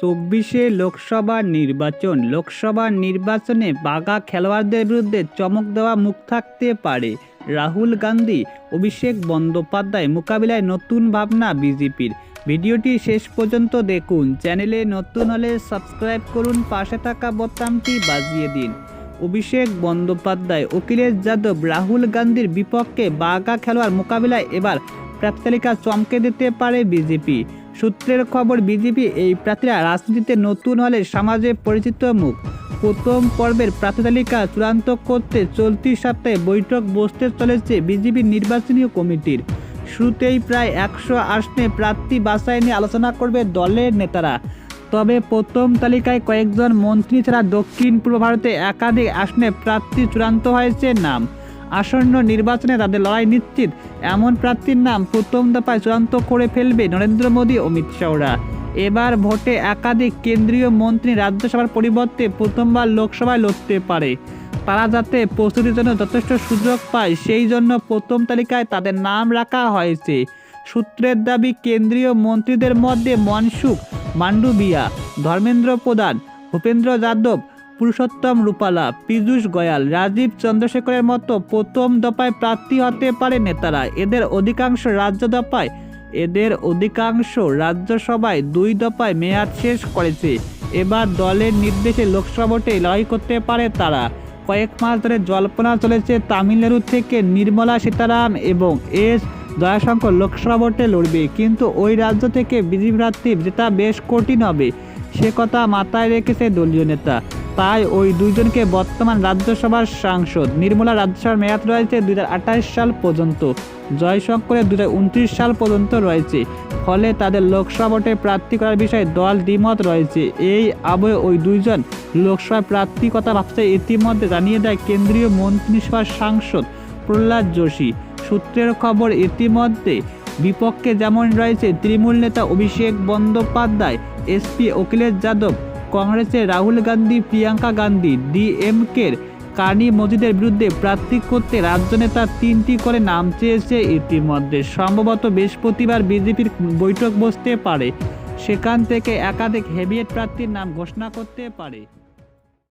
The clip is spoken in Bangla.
চব্বিশে লোকসভা নির্বাচন। লোকসভা নির্বাচনে বাঘা খেলোয়াড়দের বিরুদ্ধে চমক দেওয়া মুখ থাকতে পারে। রাহুল গান্ধী, অভিষেক বন্দ্যোপাধ্যায় মোকাবিলায় নতুন ভাবনা বিজেপির। ভিডিওটি শেষ পর্যন্ত দেখুন। চ্যানেলে নতুন হলে সাবস্ক্রাইব করুন, পাশে থাকা বোতামটি বাজিয়ে দিন। অভিষেক বন্দ্যোপাধ্যায়, অখিলেশ যাদব, রাহুল গান্ধীর বিপক্ষে বাঘা খেলোয়াড় মোকাবিলায় এবার প্রাপ্তালিকা চমকে দিতে পারে বিজেপি। সূত্রের খবর, বিজেপি এই প্রার্থীরা রাজনীতিতে নতুন হলে সমাজে পরিচিত মুখ। প্রথম পর্বের প্রার্থী তালিকা চূড়ান্ত করতে চলতি সপ্তাহে বৈঠক বসতে চলেছে বিজেপি নির্বাচনী কমিটির। শুরুতেই প্রায় একশো আসনে প্রার্থী বাছাই নিয়ে আলোচনা করবে দলের নেতারা। তবে প্রথম তালিকায় কয়েকজন মন্ত্রী ছাড়া দক্ষিণ পূর্ব ভারতে একাধিক আসনে প্রার্থী চূড়ান্ত হয়েছে নাম। আসন্ন নির্বাচনে তাদের লড়াই নিশ্চিত। এমন প্রার্থীর নাম প্রথম দফায় চূড়ান্ত করে ফেলবে নরেন্দ্র মোদী, অমিত শাহরা এবার ভোটে একাধিক কেন্দ্রীয় মন্ত্রী রাজ্যসভার পরিবর্তে প্রথমবার লোকসভায় লড়তে পারে। তারা যাতে প্রস্তুতির জন্য যথেষ্ট সুযোগ পায়, সেই জন্য প্রথম তালিকায় তাদের নাম রাখা হয়েছে। সূত্রের দাবি, কেন্দ্রীয় মন্ত্রীদের মধ্যে মনসুখ মান্ডুবিয়া, ধর্মেন্দ্র প্রধান, ভূপেন্দ্র যাদব পুরুষোত্তম রূপালা, পীযূষ গয়াল, রাজীব চন্দ্রশেখরের মতো প্রথম দফায় প্রার্থী হতে পারে নেতারা। এদের অধিকাংশ রাজ্য দফায়, এদের অধিকাংশ রাজ্যসভায় দুই দফায় মেয়াদ শেষ করেছে। এবার দলের নির্দেশে লোকসভা ভোটে লড়াই করতে পারে তারা। কয়েক মাস ধরে জল্পনা চলেছে তামিলনাড়ু থেকে নির্মলা সীতারাম এবং এস দয়াশঙ্কর লোকসভা ভোটে লড়বে, কিন্তু ওই রাজ্য থেকে বিজেপি প্রার্থী জেতা বেশ কঠিন হবে, সে কথা মাথায় রেখেছে দলীয় নেতা। তাই ওই দুইজনকে বর্তমান রাজ্যসভার সাংসদ। নির্মলা রাজ্যসভার মেয়াদ রয়েছে দুই সাল পর্যন্ত। জয়শঙ্করের দুই হাজার উনত্রিশ সাল পর্যন্ত রয়েছে। ফলে তাদের লোকসভা ভোটে প্রার্থী করার বিষয়ে দল দ্বিমত রয়েছে। এই আবহে ওই দুইজন লোকসভা প্রার্থী কথা ভাবছে ইতিমধ্যে জানিয়ে দেয় কেন্দ্রীয় মন্ত্রিসভার সাংসদ প্রহ্লাদ যোশী। সূত্রের খবর, ইতিমধ্যে বিপক্ষে যেমন রয়েছে তৃণমূল নেতা অভিষেক বন্দ্যোপাধ্যায় এসপি অখিলেশ যাদব কংগ্রেসের রাহুল গান্ধী, প্রিয়াঙ্কা গান্ধী, ডিএমকের কানি মজিদের বিরুদ্ধে প্রার্থী করতে রাজ্য নেতা তিনটি করে নাম চেয়েছে ইতিমধ্যে। সম্ভবত বৃহস্পতিবার বিজেপির বৈঠক বসতে পারে। সেখান থেকে একাধিক হেভিয়েট প্রার্থীর নাম ঘোষণা করতে পারে।